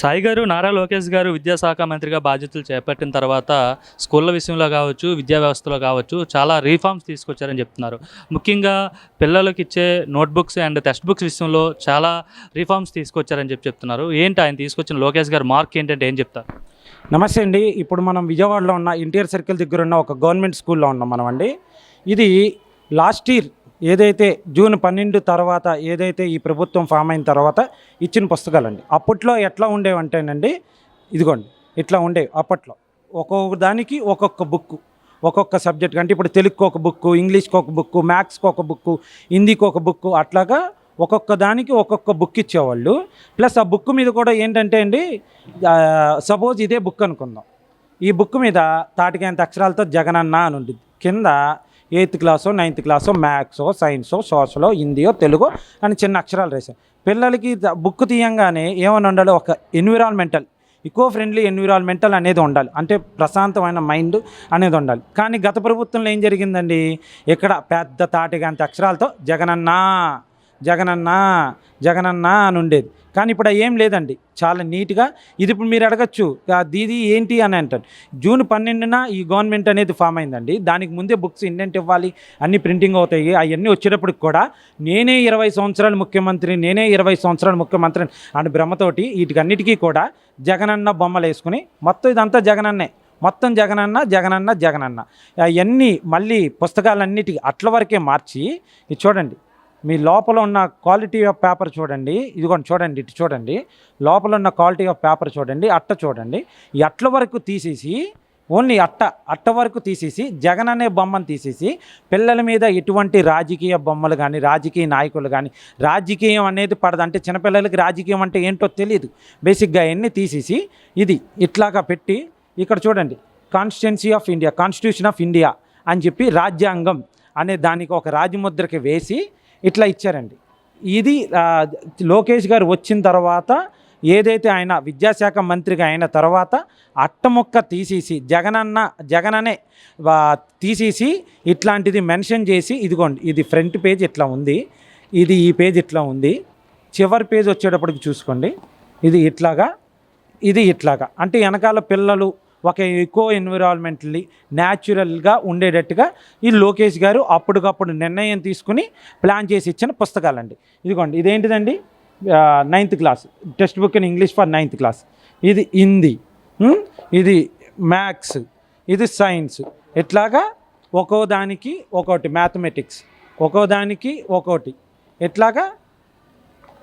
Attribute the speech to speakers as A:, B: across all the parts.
A: సాయి గారు నారా లోకేష్ గారు విద్యాశాఖ మంత్రిగా బాధ్యతలు చేపట్టిన తర్వాత స్కూళ్ళ విషయంలో కావచ్చు విద్యా వ్యవస్థలో కావచ్చు చాలా రీఫార్మ్స్ తీసుకొచ్చారని చెప్తున్నారు. ముఖ్యంగా పిల్లలకి ఇచ్చే నోట్బుక్స్ అండ్ టెక్స్ట్ బుక్స్ విషయంలో చాలా రీఫార్మ్స్ తీసుకొచ్చారని చెప్పి చెప్తున్నారు. ఏంటి ఆయన తీసుకొచ్చిన లోకేష్ గారు మార్క్ ఏంటంటే ఏం చెప్తారు?
B: నమస్తే అండి. ఇప్పుడు మనం విజయవాడలో ఉన్న ఎన్టీఆర్ సర్కిల్ దగ్గర ఉన్న ఒక గవర్నమెంట్ స్కూల్లో ఉన్నాం మనం అండి ఇది లాస్ట్ ఇయర్ ఏదైతే జూన్ పన్నెండు తర్వాత ఏదైతే ఈ ప్రభుత్వం ఫామ్ అయిన తర్వాత ఇచ్చిన పుస్తకాలండి. అప్పట్లో ఎట్లా ఉండేవంటేనండి ఇదిగోండి ఇట్లా ఉండేవి అప్పట్లో. ఒక్కొక్క దానికి ఒక్కొక్క బుక్ ఒక్కొక్క సబ్జెక్ట్. అంటే ఇప్పుడు తెలుగుకి ఒక బుక్ ఇంగ్లీష్కి ఒక బుక్ మ్యాథ్స్కి ఒక బుక్ హిందీకి ఒక బుక్ అట్లాగా ఒక్కొక్క దానికి ఒక్కొక్క బుక్ ఇచ్చేవాళ్ళు. ప్లస్ ఆ బుక్ మీద కూడా ఏంటంటే అండి సపోజ్ ఇదే బుక్ అనుకుందాం. ఈ బుక్ మీద తాటికాయంత అక్షరాలతో జగనన్న అని ఉంటుంది కింద ఎయిత్ క్లాసో నైన్త్ క్లాసో మ్యాథ్సో సైన్సో సోషలో హిందీయో తెలుగు అని చిన్న అక్షరాలు రాశారు పిల్లలకి బుక్ తీయంగానే ఏమని ఉండాలి? ఒక ఎన్విరాన్మెంటల్ ఈకో ఫ్రెండ్లీ ఎన్విరాన్మెంటల్ అనేది ఉండాలి. అంటే ప్రశాంతమైన మైండ్ అనేది ఉండాలి. కానీ గత ప్రభుత్వంలో ఏం జరిగిందండి? ఇక్కడ పెద్ద తాటిగాంత అక్షరాలతో జగనన్నా జగనన్న జగనన్న అని ఉండేది. కానీ ఇప్పుడు ఏం లేదండి. చాలా నీట్గా ఇది ఇప్పుడు మీరు అడగచ్చు. దీది ఏంటి అని అంటారు. జూన్ పన్నెండున ఈ గవర్నమెంట్ అనేది ఫామ్ అయిందండి. దానికి ముందే బుక్స్ ఇండెంట్ ఇవ్వాలి అన్ని ప్రింటింగ్ అవుతాయి అవన్నీ వచ్చేటప్పటికి కూడా నేనే ఇరవై సంవత్సరాలు ముఖ్యమంత్రి నేనే ఇరవై సంవత్సరాలు ముఖ్యమంత్రి అని భ్రమతోటి వీటికన్నిటికీ కూడా జగనన్న బొమ్మలు వేసుకుని మొత్తం ఇదంతా జగనన్నే. మొత్తం జగనన్న జగనన్న జగనన్న. అవన్నీ మళ్ళీ పుస్తకాలన్నిటికీ అట్ల వరకే మార్చి చూడండి. మీ లోపల ఉన్న క్వాలిటీ ఆఫ్ పేపర్ చూడండి. ఇదిగోండి చూడండి ఇటు చూడండి. లోపల ఉన్న క్వాలిటీ ఆఫ్ పేపర్ చూడండి అట్ట చూడండి. ఈ అట్ల వరకు తీసేసి ఓన్లీ అట్ట అట్ట వరకు తీసేసి జగన్ అనే బొమ్మను తీసేసి పిల్లల మీద ఎటువంటి రాజకీయ బొమ్మలు కానీ రాజకీయ నాయకులు కానీ రాజకీయం అనేది పడదు అంటే చిన్నపిల్లలకి రాజకీయం అంటే ఏంటో తెలియదు బేసిక్గా అవన్నీ తీసేసి ఇది ఇట్లాగా పెట్టి ఇక్కడ చూడండి constituency of India constitution of India అని చెప్పి రాజ్యాంగం అనే దానికి ఒక రాజముద్రకి వేసి ఇట్లా ఇచ్చారండి. ఇది లోకేష్ గారు వచ్చిన తర్వాత ఏదైతే ఆయన విద్యాశాఖ మంత్రిగా అయిన తర్వాత అట్టముక్క తీసేసి జగనన్న జగననే తీసేసి ఇట్లాంటిది మెన్షన్ చేసి ఇదిగోండి ఇది ఫ్రంట్ పేజ్ ఇట్లా ఉంది ఇది ఈ పేజ్ ఇట్లా ఉంది చివరి పేజ్ వచ్చేటప్పటికి చూసుకోండి ఇది ఇట్లాగా ఇది ఇట్లాగా. అంటే వెనకాల పిల్లలు ఒక ఎకో ఎన్విరాన్మెంట్లీ న్యాచురల్గా ఉండేటట్టుగా ఈ లోకేష్ గారు అప్పటికప్పుడు నిర్ణయం తీసుకుని ప్లాన్ చేసి ఇచ్చిన పుస్తకాలండి. ఇదిగోండి ఇదేంటిదండి? Ninth class text book in English for ninth class ఇది హిందీ. ఇది మ్యాథ్స్ ఇది సైన్స్ ఇట్లాగా ఒక్కో దానికి ఒక్కోటి మ్యాథమెటిక్స్ ఒక్కో దానికి ఒక్కోటి. ఇట్లాగా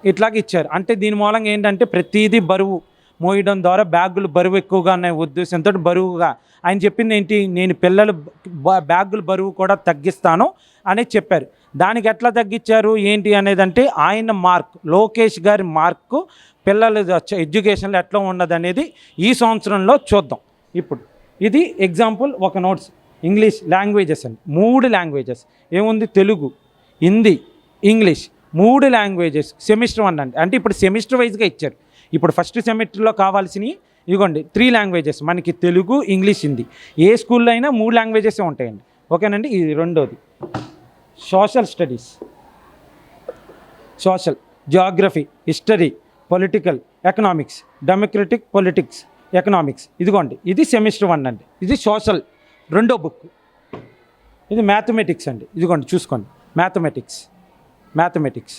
B: ఇట్లాగ ఇచ్చారు. అంటే దీని మూలంగా ఏంటంటే ప్రతిదీ బరువు. మోయడం ద్వారా బ్యాగులు బరువు ఎక్కువగా అనే ఉద్దేశంతో బరువుగా. ఆయన చెప్పింది ఏంటి? నేను పిల్లలు బ్యాగులు బరువు కూడా తగ్గిస్తాను అని చెప్పారు. దానికి ఎట్లా తగ్గించారు? ఏంటి అనేది అంటే ఆయన మార్క్ లోకేష్ గారి మార్కు పిల్లల ఎడ్యుకేషన్లో ఎట్లా ఉన్నదనేది ఈ సంవత్సరంలో చూద్దాం. ఇప్పుడు ఇది ఎగ్జాంపుల్ ఒక నోట్స్. ఇంగ్లీష్ లాంగ్వేజెస్ అండి. మూడు లాంగ్వేజెస్. ఏముంది? తెలుగు హిందీ ఇంగ్లీష్. మూడు లాంగ్వేజెస్. సెమిస్టర్ వన్ అండి. అంటే ఇప్పుడు సెమిస్టర్ వైజ్గా ఇచ్చారు. ఇప్పుడు ఫస్ట్ సెమిస్టర్లో కావాల్సినవి ఇదిగోండి త్రీ లాంగ్వేజెస్ మనకి తెలుగు ఇంగ్లీష్ హిందీ ఏ స్కూల్లో అయినా మూడు లాంగ్వేజెస్ ఉంటాయండి. ఓకేనండి? ఇది రెండోది. Social studies social geography history political economics democratic politics economics ఇదిగోండి ఇది సెమిస్టర్ వన్ అండి. ఇది సోషల్ రెండో బుక్ ఇది మ్యాథమెటిక్స్ అండి. ఇదిగోండి చూసుకోండి. మ్యాథమెటిక్స్ మ్యాథమెటిక్స్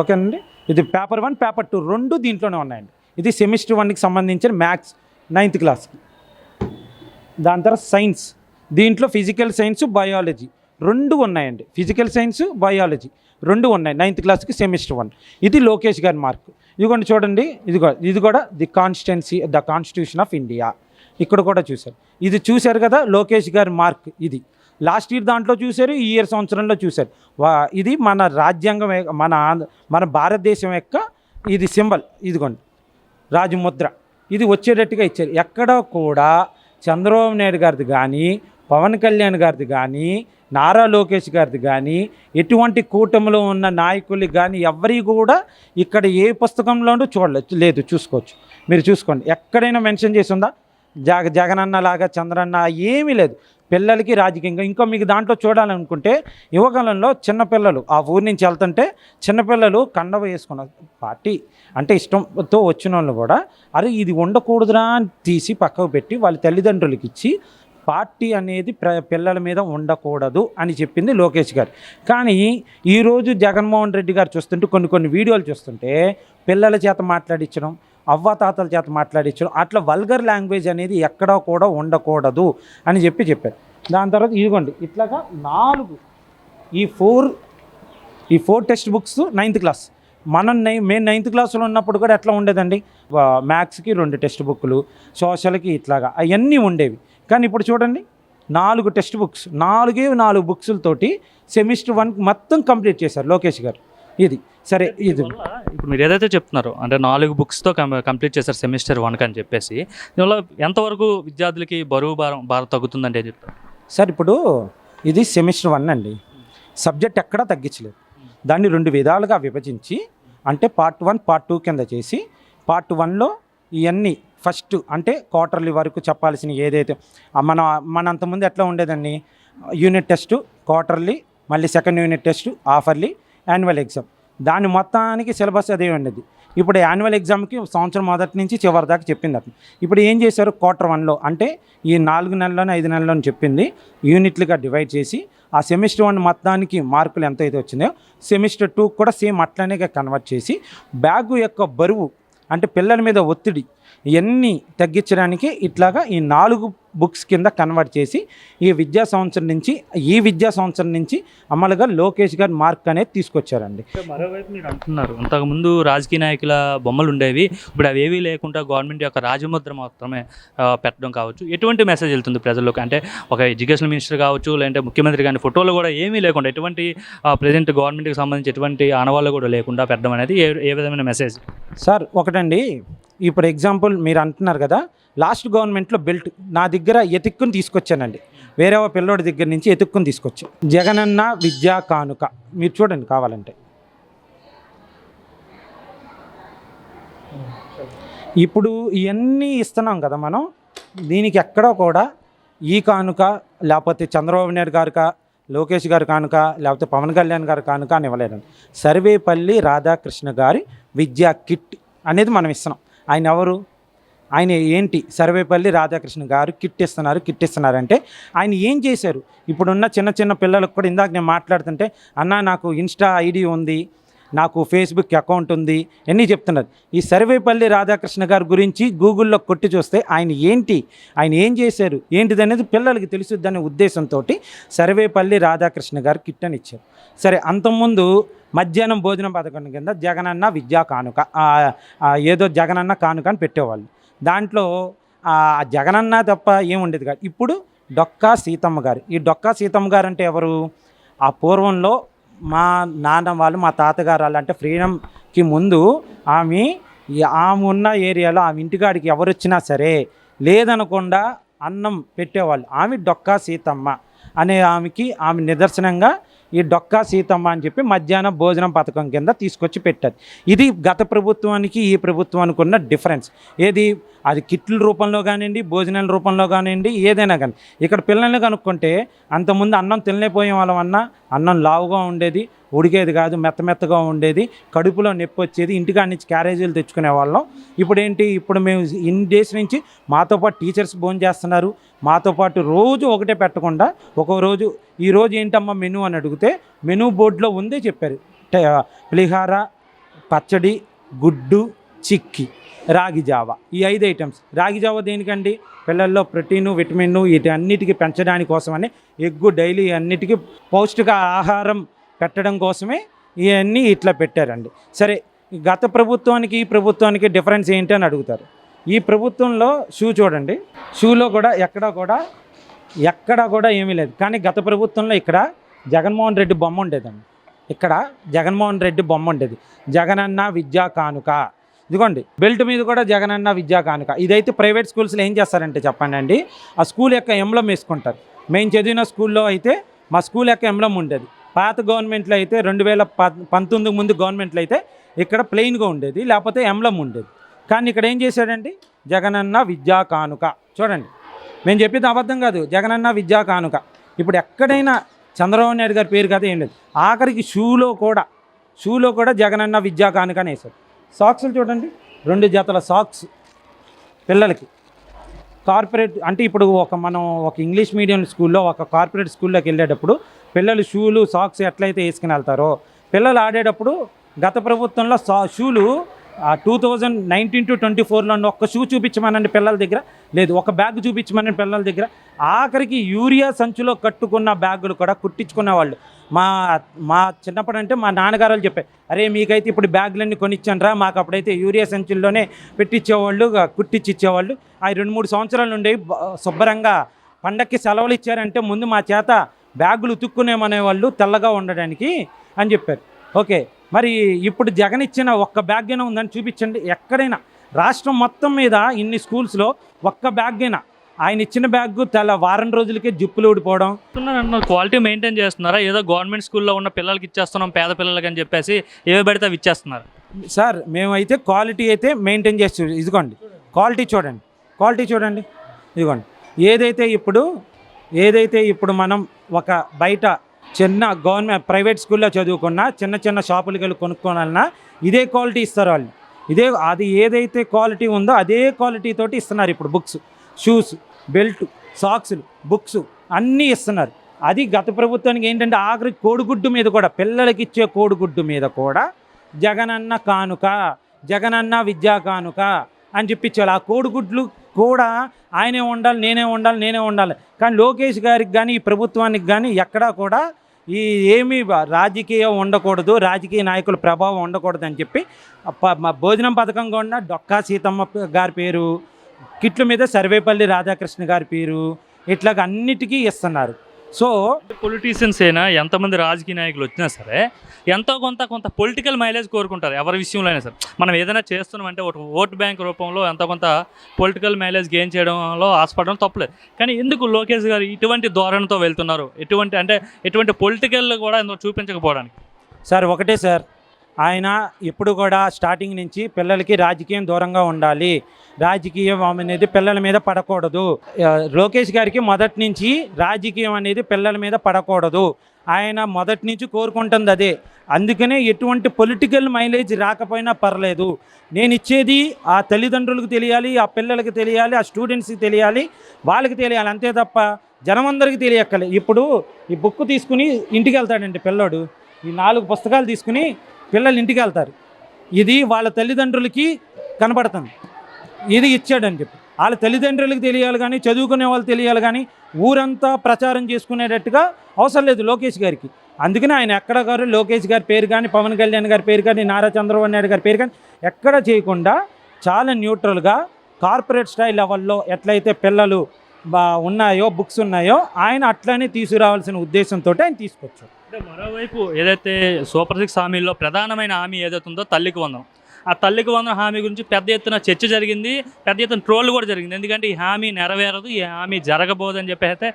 B: ఓకేనండి? ఇది పేపర్ వన్ పేపర్ టూ రెండు దీంట్లోనే ఉన్నాయండి. ఇది సెమిస్టర్ వన్కి సంబంధించిన మ్యాథ్స్ నైన్త్ క్లాస్కి. దాని తర్వాత సైన్స్. దీంట్లో ఫిజికల్ సైన్స్ బయాలజీ రెండు ఉన్నాయండి. ఫిజికల్ సైన్స్ బయాలజీ రెండు ఉన్నాయి నైన్త్ క్లాస్కి సెమిస్టర్ వన్. ఇది లోకేష్ గారి మార్క్. ఇదిగోండి చూడండి. ఇది ఇది కూడా the constituency the constitution of India. ఇక్కడ కూడా చూశారు. ఇది చూశారు కదా లోకేష్ గారి మార్క్ ఇది. లాస్ట్ ఇయర్ దాంట్లో చూశారు ఈ ఇయర్ సంవత్సరంలో చూశారు. ఇది మన రాజ్యాంగం మన ఆంధ్ర మన భారతదేశం యొక్క ఇది సింబల్ ఇదిగోండి. రాజముద్ర ఇది వచ్చేటట్టుగా ఇచ్చారు. ఎక్కడ కూడా చంద్రబాబు నాయుడు గారిది కానీ పవన్ కళ్యాణ్ గారిది కానీ నారా లోకేష్ గారిది కానీ ఎటువంటి కూటమిలో ఉన్న నాయకులు కానీ ఎవరి కూడా ఇక్కడ ఏ పుస్తకంలోనూ చూడలేదు లేదు చూసుకోవచ్చు. మీరు చూసుకోండి. ఎక్కడైనా మెన్షన్ చేసి ఉందా? జగ జగనన్న లాగా చంద్రన్న ఏమీ లేదు. పిల్లలకి రాజకీయంగా. ఇంకో మీకు దాంట్లో చూడాలనుకుంటే యువకాలంలో చిన్నపిల్లలు ఆ ఊరి నుంచి వెళ్తుంటే చిన్నపిల్లలు కండవ వేసుకున్న పార్టీ అంటే ఇష్టంతో వచ్చిన వాళ్ళు కూడా అరే ఇది ఉండకూడదురా అని తీసి పక్కకు పెట్టి వాళ్ళ తల్లిదండ్రులకి ఇచ్చి పార్టీ అనేది ప్ర పిల్లల మీద ఉండకూడదు అని చెప్పింది లోకేష్ గారు. కానీ ఈరోజు జగన్మోహన్ రెడ్డి గారు చూస్తుంటే కొన్ని కొన్ని వీడియోలు చూస్తుంటే పిల్లల చేత మాట్లాడించడం అవ్వాతాతల చేత మాట్లాడించడం అట్లా వల్గర్ లాంగ్వేజ్ అనేది ఎక్కడా కూడా ఉండకూడదు అని చెప్పి చెప్పారు. దాని తర్వాత ఇదిగోండి ఇట్లాగా నాలుగు ఈ ఫోర్ ఈ four text books ninth class. మనం నై మేము నైన్త్ క్లాస్లో ఉన్నప్పుడు కూడా ఎట్లా ఉండేదండి? మ్యాథ్స్కి రెండు టెక్స్ట్ బుక్లు సోషల్కి ఇట్లాగా అవన్నీ ఉండేవి. కానీ ఇప్పుడు చూడండి నాలుగు టెక్స్ట్ బుక్స్ నాలుగే నాలుగు బుక్స్లతోటి సెమిస్టర్ వన్ మొత్తం కంప్లీట్ చేశారు లోకేష్ గారు. ఇది. సరే ఇది.
A: ఇప్పుడు మీరు ఏదైతే చెప్తున్నారో అంటే నాలుగు బుక్స్తో కంప్లీట్ చేశారు సెమిస్టర్ వన్కి అని చెప్పేసి దీనివల్ల ఎంతవరకు విద్యార్థులకి బరువు భారం భారం తగ్గుతుందంటే చెప్తారు?
B: సార్ ఇప్పుడు ఇది సెమిస్టర్ వన్ అండి. సబ్జెక్ట్ ఎక్కడా తగ్గించలేదు. దాన్ని రెండు విధాలుగా విభజించి అంటే పార్ట్ వన్ పార్ట్ టూ కింద చేసి పార్ట్ వన్లో ఇవన్నీ ఫస్ట్ అంటే క్వార్టర్లీ వరకు చెప్పాల్సిన ఏదైతే మన మన అంతకుముందు ఎట్లా ఉండేదండి? యూనిట్ టెస్ట్ క్వార్టర్లీ మళ్ళీ second unit test half yearly annual exam దాని మొత్తానికి సిలబస్ అదే. ఉండేది ఇప్పుడు యాన్యువల్ ఎగ్జామ్కి సంవత్సరం మొదటి నుంచి చివరి దాకా చెప్పింది అతను. ఇప్పుడు ఏం చేశారు? క్వార్టర్ వన్లో అంటే ఈ నాలుగు నెలలోనే ఐదు నెలలోనే చెప్పింది. యూనిట్లుగా డివైడ్ చేసి ఆ సెమిస్టర్ వన్ మొత్తానికి మార్కులు ఎంత అయితే వచ్చిందో సెమిస్టర్ టూ కూడా సేమ్ అట్లనే కన్వర్ట్ చేసి బ్యాగు యొక్క బరువు అంటే పిల్లల మీద ఒత్తిడి ఇవన్నీ తగ్గించడానికి ఇట్లాగా ఈ నాలుగు బుక్స్ కింద కన్వర్ట్ చేసి ఈ విద్యా సంవత్సరం నుంచి ఈ విద్యా సంవత్సరం నుంచి అమలుగా లోకేష్ గారు మార్క్ అనేది తీసుకొచ్చారండి.
A: మరోవైపు మీరు అంటున్నారు అంతకుముందు రాజకీయ నాయకుల బొమ్మలు ఉండేవి ఇప్పుడు అవి ఏవీ లేకుండా గవర్నమెంట్ యొక్క రాజముద్ర మాత్రమే పెట్టడం కావచ్చు. ఎటువంటి మెసేజ్ వెళ్తుంది ప్రజల్లోకి? అంటే ఒక ఎడ్యుకేషన్ మినిస్టర్ కావచ్చు లేదంటే ముఖ్యమంత్రి కానీ ఫోటోలు కూడా ఏమీ లేకుండా ఎటువంటి ప్రజెంట్ గవర్నమెంట్కి సంబంధించి ఎటువంటి ఆనవాళ్ళు కూడా లేకుండా పెట్టడం అనేది ఏ ఏ విధమైన మెసేజ్?
B: సార్ ఒకటండి ఇప్పుడు ఎగ్జాంపుల్ మీరు అంటున్నారు కదా లాస్ట్ గవర్నమెంట్లో బెల్ట్ నా దగ్గర ఎతుక్కుని తీసుకొచ్చానండి. వేరే ఒక పిల్లోడి దగ్గర నుంచి ఎతుక్కుని తీసుకొచ్చాను జగనన్న విద్యా కానుక. మీరు చూడండి కావాలంటే. ఇప్పుడు ఇవన్నీ ఇస్తున్నాం కదా మనం దీనికి ఎక్కడో కూడా ఈ కానుక లేకపోతే చంద్రబాబు నాయుడు గారుక లోకేష్ గారు కానుక లేకపోతే పవన్ కళ్యాణ్ గారు కానుక అని ఇవ్వలేదండి. సర్వేపల్లి రాధాకృష్ణ గారి విద్యా కిట్ అనేది మనం ఇస్తున్నాం. ఆయన ఎవరు? ఆయన ఏంటి? సర్వేపల్లి రాధాకృష్ణ గారు కిట్టిస్తున్నారు ఇస్తున్నారు ఇస్తున్నారంటే ఆయన ఏం చేశారు? ఇప్పుడున్న చిన్న చిన్న పిల్లలకు కూడా ఇందాక నేను మాట్లాడుతుంటే అన్న నాకు ఇన్స్టా ఐడి ఉంది నాకు ఫేస్బుక్ అకౌంట్ ఉంది అన్నీ చెప్తున్నారు. ఈ సర్వేపల్లి రాధాకృష్ణ గారి గురించి గూగుల్లో కొట్టి చూస్తే ఆయన ఏంటి ఆయన ఏం చేశారు ఏంటిది అనేది పిల్లలకి తెలుసుద్దనే ఉద్దేశంతో సర్వేపల్లి రాధాకృష్ణ గారు కిట్ అని ఇచ్చారు. సరే అంతకుముందు మధ్యాహ్నం భోజనం పథకం కింద జగనన్న విద్యా కానుక ఏదో జగనన్న కానుక అని పెట్టేవాళ్ళు. దాంట్లో ఆ జగనన్న తప్ప ఏముండేది కాదు. ఇప్పుడు డొక్కా సీతమ్మ గారు. ఈ డొక్కా సీతమ్మ గారు అంటే ఎవరు? ఆ పూర్వంలో మా నాన్న వాళ్ళు మా తాతగారు వాళ్ళు అంటే ఫ్రీడమ్కి ముందు ఆమె ఆమె ఉన్న ఏరియాలో ఆమె ఇంటికాడికి ఎవరు వచ్చినా సరే లేదనకుండా అన్నం పెట్టేవాళ్ళు. ఆమె డొక్కా సీతమ్మ అనే ఆమెకి ఆమె నిదర్శనంగా ఈ డొక్కా సీతమ్మ అని చెప్పి మధ్యాహ్నం భోజనం పథకం కింద తీసుకొచ్చి పెట్టారు. ఇది గత ప్రభుత్వానికి ఈ ప్రభుత్వానికి ఉన్న డిఫరెన్స్. ఏది? అది కిట్ల రూపంలో కానివ్వండి భోజనాల రూపంలో కానివ్వండి ఏదైనా కానీ. ఇక్కడ పిల్లల్ని కనుక్కుంటే అంతకుముందు అన్నం తినలేకపోయే వాళ్ళం అన్న అన్నం లావుగా ఉండేది ఉడికేది కాదు మెత్త మెత్తగా ఉండేది. కడుపులో నొప్పి వచ్చేది. ఇంటికాడ నుంచి క్యారేజీలు తెచ్చుకునే వాళ్ళం. ఇప్పుడు ఏంటి ఇప్పుడు మేము ఇన్ని డేస్ నుంచి మాతో పాటు టీచర్స్ భోజనం చేస్తున్నారు. మాతో పాటు రోజు ఒకటే పెట్టకుండా ఒక్కో రోజు ఈ రోజు ఏంటమ్మా మెనూ అని అడిగితే మెనూ బోర్డులో ఉందే చెప్పారు. పులిహార పచ్చడి గుడ్డు చిక్కి రాగి జావ. ఈ ఐదు ఐటమ్స్. రాగి జావ దేనికండి? పిల్లల్లో ప్రోటీన్ విటమిన్ వీటి అన్నిటికీ పెంచడానికి కోసమని ఎగ్గు డైలీ అన్నిటికీ పౌష్టిక ఆహారం పెట్టడం కోసమే ఇవన్నీ ఇట్లా పెట్టారండి. సరే గత ప్రభుత్వానికి ఈ ప్రభుత్వానికి డిఫరెన్స్ ఏంటి అని అడుగుతారు. ఈ ప్రభుత్వంలో షూ చూడండి. షూలో కూడా ఎక్కడ కూడా ఎక్కడ కూడా ఏమీ లేదు. కానీ గత ప్రభుత్వంలో ఇక్కడ జగన్మోహన్ రెడ్డి బొమ్మ ఉండేదండి. ఇక్కడ జగన్మోహన్ రెడ్డి బొమ్మ ఉండేది. జగనన్న విద్యా కానుక. ఇదిగోండి బెల్ట్ మీద కూడా జగనన్న విద్యా కానుక. ఇదైతే ప్రైవేట్ స్కూల్స్లో ఏం చేస్తారంటే చెప్పండి అండి. ఆ స్కూల్ యొక్క ఎంబ్లం వేసుకుంటారు. మేము చదివిన స్కూల్లో అయితే మా స్కూల్ యొక్క ఎంబ్లం ఉండేది. పాత గవర్నమెంట్లో అయితే రెండు వేల ప- పంతొమ్మిది ముందు గవర్నమెంట్లో అయితే ఇక్కడ ప్లెయిన్గా ఉండేది లేకపోతే ఎంలం ఉండేది. కానీ ఇక్కడ ఏం చేశాడండి? జగనన్న విద్యా కానుక. చూడండి మేము చెప్పేది అబద్ధం కాదు జగనన్న విద్యా కానుక. ఇప్పుడు ఎక్కడైనా చంద్రబాబు నాయుడు గారి పేరు కదా ఏం లేదు. ఆఖరికి షూలో కూడా షూలో కూడా జగనన్న విద్యా కానుక అని వేశారు. సాక్స్లు చూడండి రెండు జతల సాక్స్ పిల్లలకి. కార్పొరేట్ అంటే ఇప్పుడు ఒక మనం ఒక ఇంగ్లీష్ మీడియం స్కూల్లో ఒక కార్పొరేట్ స్కూల్లోకి వెళ్ళేటప్పుడు పిల్లలు షూలు సాక్స్ ఎట్లయితే వేసుకుని వెళ్తారో పిల్లలు ఆడేటప్పుడు గత ప్రభుత్వంలో సా షూలు two thousand nineteen to twenty ఫోర్లో ఒక్క షూ చూపించమనండి పిల్లల దగ్గర. లేదు ఒక బ్యాగ్ చూపించమనండి పిల్లల దగ్గర. ఆఖరికి యూరియా సంచులో కట్టుకున్న బ్యాగులు కూడా కుట్టించుకునే వాళ్ళు మా మా చిన్నప్పుడు అంటే మా నాన్నగారు వాళ్ళు చెప్పారు అరే మీకైతే ఇప్పుడు బ్యాగులన్నీ కొనిచ్చానరా మాకు అప్పుడైతే యూరియా సంచుల్లోనే పెట్టించేవాళ్ళు కుట్టించి ఇచ్చేవాళ్ళు ఆ రెండు మూడు సంవత్సరాల నుండి బ- శుభ్రంగా పండక్కి సెలవులు ఇచ్చారంటే ముందు మా చేత బ్యాగులు ఉతుక్కునేమనే వాళ్ళు తెల్లగా ఉండడానికి అని చెప్పారు. ఓకే మరి ఇప్పుడు జగన్ ఇచ్చిన ఒక్క బ్యాగ్ అయినా ఉందని చూపించండి. ఎక్కడైనా రాష్ట్రం మొత్తం మీద ఇన్ని స్కూల్స్లో ఒక్క బ్యాగ్ అయినా ఆయన ఇచ్చిన బ్యాగ్ తెల్ల వారం రోజులకే జిప్పులు ఊడిపోవడం.
A: క్వాలిటీ మెయింటైన్ చేస్తున్నారా? ఏదో గవర్నమెంట్ స్కూల్లో ఉన్న పిల్లలకి ఇచ్చేస్తున్నాం పేద పిల్లలకి అని చెప్పేసి ఏవి పడితే అవి ఇచ్చేస్తున్నారు?
B: సార్ మేమైతే క్వాలిటీ అయితే మెయింటైన్ చేసి చూ- ఇదిగోండి క్వాలిటీ చూడండి క్వాలిటీ చూడండి ఇదిగోండి. ఏదైతే ఇప్పుడు ఏదైతే ఇప్పుడు మనం ఒక బయట చిన్న గవర్నమెంట్ ప్రైవేట్ స్కూల్లో చదువుకున్నా చిన్న చిన్న షాపులకి వెళ్ళి కొనుక్కోవాలన్నా ఇదే క్వాలిటీ ఇస్తారు వాళ్ళు. ఇదే అది ఏదైతే క్వాలిటీ ఉందో అదే క్వాలిటీ తోటి ఇస్తున్నారు ఇప్పుడు బుక్స్. షూస్ బెల్ట్ సాక్స్లు బుక్స్ అన్నీ ఇస్తున్నారు. అది గత ప్రభుత్వానికి ఏంటంటే ఆఖరి కోడిగుడ్డు మీద కూడా పిల్లలకి ఇచ్చే కోడిగుడ్డు మీద కూడా జగనన్న కానుక జగనన్న విద్యా కానుక అని చెప్పించాలి ఆ కోడిగుడ్లు కూడా ఆయనే ఉండాలి నేనే ఉండాలి నేనే ఉండాలి. కానీ లోకేష్ గారికి కానీ ఈ ప్రభుత్వానికి కానీ ఎక్కడా కూడా ఈ ఏమీ రాజకీయం ఉండకూడదు రాజకీయ నాయకుల ప్రభావం ఉండకూడదు అని చెప్పి భోజనం పథకం కూడా డొక్కా సీతమ్మ గారి పేరు కిట్ల మీద సర్వేపల్లి రాధాకృష్ణ గారి పేరు ఇట్లాగ అన్నిటికీ ఇస్తున్నారు. సో
A: పొలిటీషియన్స్ అయినా ఎంతమంది రాజకీయ నాయకులు వచ్చినా సరే ఎంతో కొంత కొంత పొలిటికల్ మైలేజ్ కోరుకుంటారు ఎవరి విషయంలో అయినా సరే. మనం ఏదైనా చేస్తున్నాం అంటే ఒక ఓట్ బ్యాంక్ రూపంలో ఎంతో కొంత పొలిటికల్ మైలేజ్ గెయిన్ చేయడంలో ఆశపడడం తప్పలేదు. కానీ ఎందుకు లోకేష్ గారు ఇటువంటి ధోరణితో వెళ్తున్నారు? ఎటువంటి అంటే ఎటువంటి పొలిటికల్ కూడా ఎందుకు చూపించకపోవడానికి?
B: సార్ ఒకటే సార్. ఆయన ఇప్పుడు కూడా స్టార్టింగ్ నుంచి పిల్లలకి రాజకీయం దూరంగా ఉండాలి. రాజకీయం అనేది పిల్లల మీద పడకూడదు. లోకేష్ గారికి మొదటి నుంచి రాజకీయం అనేది పిల్లల మీద పడకూడదు. ఆయన మొదటి నుంచి కోరుకుంటుంది అదే. అందుకనే ఎటువంటి పొలిటికల్ మైలేజ్ రాకపోయినా పర్లేదు. నేను ఇచ్చేది ఆ తల్లిదండ్రులకు తెలియాలి ఆ పిల్లలకి తెలియాలి ఆ స్టూడెంట్స్కి తెలియాలి వాళ్ళకి తెలియాలి. అంతే తప్ప జనమందరికీ తెలియక్కలే ఇప్పుడు ఈ బుక్ తీసుకుని ఇంటికి వెళ్తాడండి పిల్లోడు. ఈ నాలుగు పుస్తకాలు తీసుకుని పిల్లలు ఇంటికి వెళ్తారు. ఇది వాళ్ళ తల్లిదండ్రులకి కనబడుతుంది ఇది ఇచ్చాడని చెప్పి. వాళ్ళ తల్లిదండ్రులకు తెలియాలి కానీ చదువుకునే వాళ్ళు తెలియాలి కానీ ఊరంతా ప్రచారం చేసుకునేటట్టుగా అవసరం లేదు లోకేష్ గారికి. అందుకని ఆయన ఎక్కడ గారు లోకేష్ గారి పేరు కానీ పవన్ కళ్యాణ్ గారి పేరు కానీ నారా చంద్రబాబు నాయుడు గారి పేరు కానీ ఎక్కడ చేయకుండా చాలా న్యూట్రల్గా కార్పొరేట్ స్టైల్ లెవెల్లో ఎట్లయితే పిల్లలు బా ఉన్నాయో బుక్స్ ఉన్నాయో ఆయన అట్లనే తీసుకురావాల్సిన ఉద్దేశంతో ఆయన తీసుకొచ్చారు.
A: అంటే మరోవైపు ఏదైతే సూపర్ సిక్స్ హామీల్లో ప్రధానమైన హామీ ఏదైతే ఉందో తల్లికి వందనం. ఆ తల్లికి వందనం హామీ గురించి పెద్ద ఎత్తున చర్చ జరిగింది. పెద్ద ఎత్తున ట్రోల్ కూడా జరిగింది. ఎందుకంటే ఈ హామీ నెరవేరదు ఈ హామీ జరగబోదని చెప్పి అయితే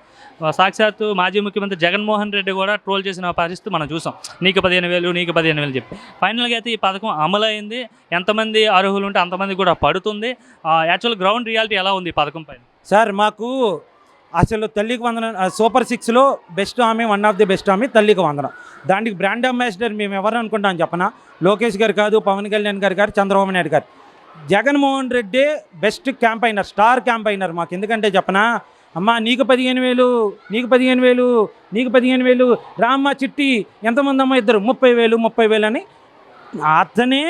A: సాక్షాత్తు మాజీ ముఖ్యమంత్రి జగన్మోహన్ రెడ్డి కూడా ట్రోల్ చేసిన పరిస్థితి మనం చూసాం. నీకు పదిహేను వేలు నీకు పదిహేను వేలు చెప్పి. ఫైనల్గా అయితే ఈ పథకం అమలైంది. ఎంతమంది అర్హులు ఉంటే అంతమంది కూడా పడుతుంది. యాక్చువల్ గ్రౌండ్ రియాలిటీ ఎలా ఉంది ఈ పథకం పైన?
B: సార్ మాకు అసలు తల్లికి వందనం సూపర్ సిక్స్లో బెస్ట్ ఆమె వన్ ఆఫ్ ది బెస్ట్ ఆమె తల్లికి వందనం. దానికి బ్రాండ్ అంబాసిడర్ మేము ఎవరు అనుకుంటాం చెప్పనా? లోకేష్ గారు కాదు పవన్ కళ్యాణ్ గారు గారు చంద్రబాబు నాయుడు గారు. Jaganmohan Reddy best campaigner star campaigner మాకు. ఎందుకంటే చెప్పనా? అమ్మా నీకు పదిహేను వేలు నీకు పదిహేను వేలు నీకు పదిహేను వేలు రామ్మ చిట్టి ఎంతమంది అమ్మ ఇద్దరు? ముప్పై వేలు ముప్పై వేలు అని అతనే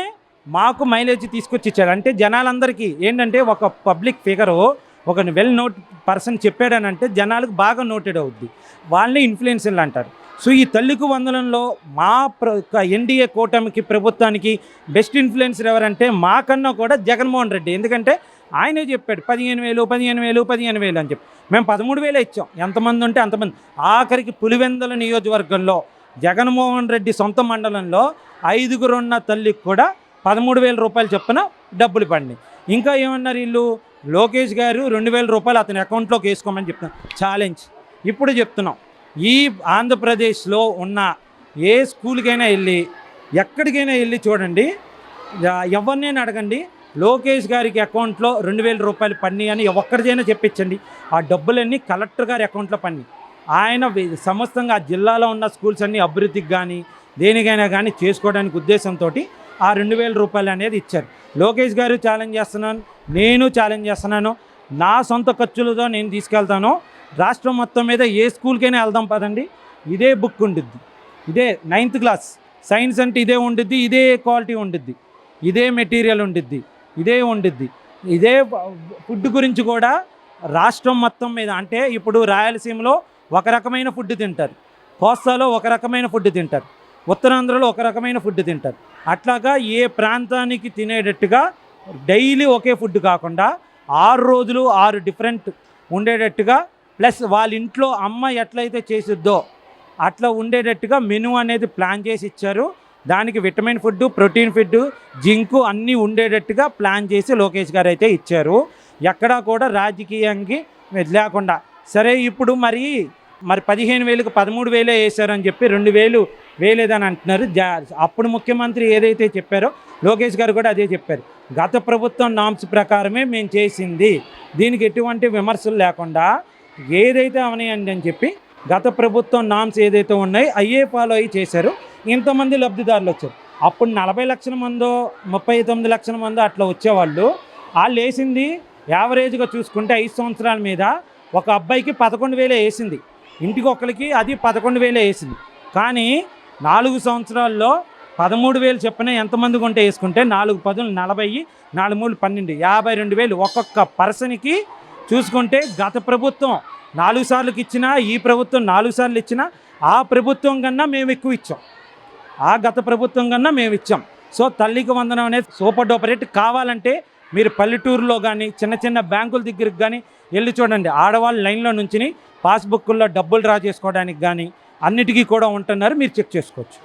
B: మాకు మైలేజ్ తీసుకొచ్చి ఇచ్చాడు. అంటే జనాలందరికీ ఏంటంటే ఒక పబ్లిక్ ఫిగరు ఒక వెల్ నోట్ పర్సన్ చెప్పాడనంటే జనాలకు బాగా నోటెడ్ అవుద్ది. వాళ్ళని ఇన్ఫ్లుయెన్సర్లు అంటారు. సో ఈ తల్లికి వందనంలో మా ప్ర ఎన్డీఏ కూటమికి ప్రభుత్వానికి బెస్ట్ ఇన్ఫ్లుయెన్సర్ ఎవరంటే మాకన్నా కూడా జగన్మోహన్ రెడ్డి. ఎందుకంటే ఆయనే చెప్పాడు పదిహేను వేలు పదిహేను వేలు పదిహేను వేలు అని చెప్పి. మేము పదమూడు వేలే ఇచ్చాం. ఎంతమంది ఉంటే అంతమంది. ఆఖరికి పులివెందల నియోజకవర్గంలో జగన్మోహన్ రెడ్డి సొంత మండలంలో ఐదుగురున్న తల్లికి కూడా పదమూడు వేల రూపాయలు చొప్పున డబ్బులు పడినాయి. ఇంకా ఏమన్నారు వీళ్ళు? లోకేష్ గారు రెండు వేల రూపాయలు అతని అకౌంట్లోకి వేసుకోమని చెప్తున్నాం. ఛాలెంజ్ ఇప్పుడు చెప్తున్నాం. ఈ ఆంధ్రప్రదేశ్లో ఉన్న ఏ స్కూల్కైనా వెళ్ళి ఎక్కడికైనా వెళ్ళి చూడండి. ఎవరినైనా అడగండి. లోకేష్ గారికి అకౌంట్లో రెండు వేల రూపాయలు పన్నీ అని ఒక్కరిదైనా చెప్పించండి. ఆ డబ్బులన్నీ కలెక్టర్ గారి అకౌంట్లో పన్నీ. ఆయన సమస్తంగా ఆ జిల్లాలో ఉన్న స్కూల్స్ అన్ని అభివృద్ధికి కానీ దేనికైనా కానీ చేసుకోవడానికి ఉద్దేశంతో ఆ రెండు వేల రూపాయలు అనేది ఇచ్చారు. లోకేష్ గారు ఛాలెంజ్ చేస్తున్నాను. నేను ఛాలెంజ్ చేస్తున్నాను. నా సొంత ఖర్చులతో నేను తీసుకెళ్తాను. రాష్ట్రం మొత్తం మీద ఏ స్కూల్కైనా వెళ్దాం పదండి. ఇదే బుక్ ఉండిద్ది. ఇదే నైన్త్ క్లాస్ సైన్స్ అంటే ఇదే ఉండిద్ది ఇదే క్వాలిటీ ఉండిద్ది. ఇదే మెటీరియల్ ఉండిద్ది ఇదే ఉండిద్ది. ఇదే ఫుడ్ గురించి కూడా రాష్ట్రం మొత్తం మీద అంటే ఇప్పుడు రాయలసీమలో ఒక రకమైన ఫుడ్ తింటారు. కోస్తాలో ఒక రకమైన ఫుడ్ తింటారు. ఉత్తరాంధ్రలో ఒక రకమైన ఫుడ్ తింటారు. అట్లాగా ఏ ప్రాంతానికి తినేటట్టుగా డైలీ ఒకే ఫుడ్ కాకుండా ఆరు రోజులు ఆరు డిఫరెంట్ ఉండేటట్టుగా ప్లస్ వాళ్ళ ఇంట్లో అమ్మ ఎట్లయితే చేసిద్దో అట్లా ఉండేటట్టుగా మెను అనేది ప్లాన్ చేసి ఇచ్చారు. దానికి vitamin food protein food zinc అన్నీ ఉండేటట్టుగా ప్లాన్ చేసి లోకేష్ గారు అయితే ఇచ్చారు. ఎక్కడా కూడా రాజకీయానికి లేకుండా. సరే ఇప్పుడు మరి మరి పదిహేను వేలకు పదమూడు వేలే వేశారని చెప్పి రెండు వేలు వేయలేదని అంటున్నారు. అప్పుడు ముఖ్యమంత్రి ఏదైతే చెప్పారో లోకేష్ గారు కూడా అదే చెప్పారు. గత ప్రభుత్వం నామ్స్ ప్రకారమే మేము చేసింది. దీనికి ఎటువంటి విమర్శలు లేకుండా ఏదైతే అవనాయండి అని చెప్పి గత ప్రభుత్వం నామ్స్ ఏదైతే ఉన్నాయో అయ్యే ఫాలో అయ్యి చేశారు. ఇంతమంది లబ్ధిదారులు వచ్చారు. అప్పుడు నలభై లక్షల మందో ముప్పై తొమ్మిది లక్షల మందో అట్లా వచ్చేవాళ్ళు. వాళ్ళు వేసింది యావరేజ్గా చూసుకుంటే ఐదు సంవత్సరాల మీద ఒక అబ్బాయికి పదకొండు వేలే వేసింది. ఇంటికి ఒకరికి అది పదకొండు వేలే వేసింది. కానీ నాలుగు సంవత్సరాల్లో పదమూడు వేలు చెప్పిన ఎంతమంది కొంటే వేసుకుంటే నాలుగు పదులు నలభై నాలుగు మూడు పన్నెండు. యాభై రెండు వేలు ఒక్కొక్క పర్సన్కి చూసుకుంటే గత ప్రభుత్వం నాలుగు సార్లుకి ఇచ్చినా ఈ ప్రభుత్వం నాలుగు సార్లు ఇచ్చినా ఆ ప్రభుత్వం కన్నా మేము ఎక్కువ ఇచ్చాం. ఆ గత ప్రభుత్వం కన్నా మేము ఇచ్చాం. సో తల్లికి వందనం అనేది సూపర్ డూపర్ రేట్ కావాలంటే మీరు పల్లెటూరులో కానీ చిన్న చిన్న బ్యాంకుల దగ్గరికి కానీ వెళ్ళి చూడండి. ఆడవాళ్ళు లైన్లో నుంచి పాస్బుక్ల్లో డబ్బులు డ్రా చేసుకోవడానికి కానీ అన్నిటికీ కూడా ఉంటున్నారు. మీరు చెక్ చేసుకోవచ్చు.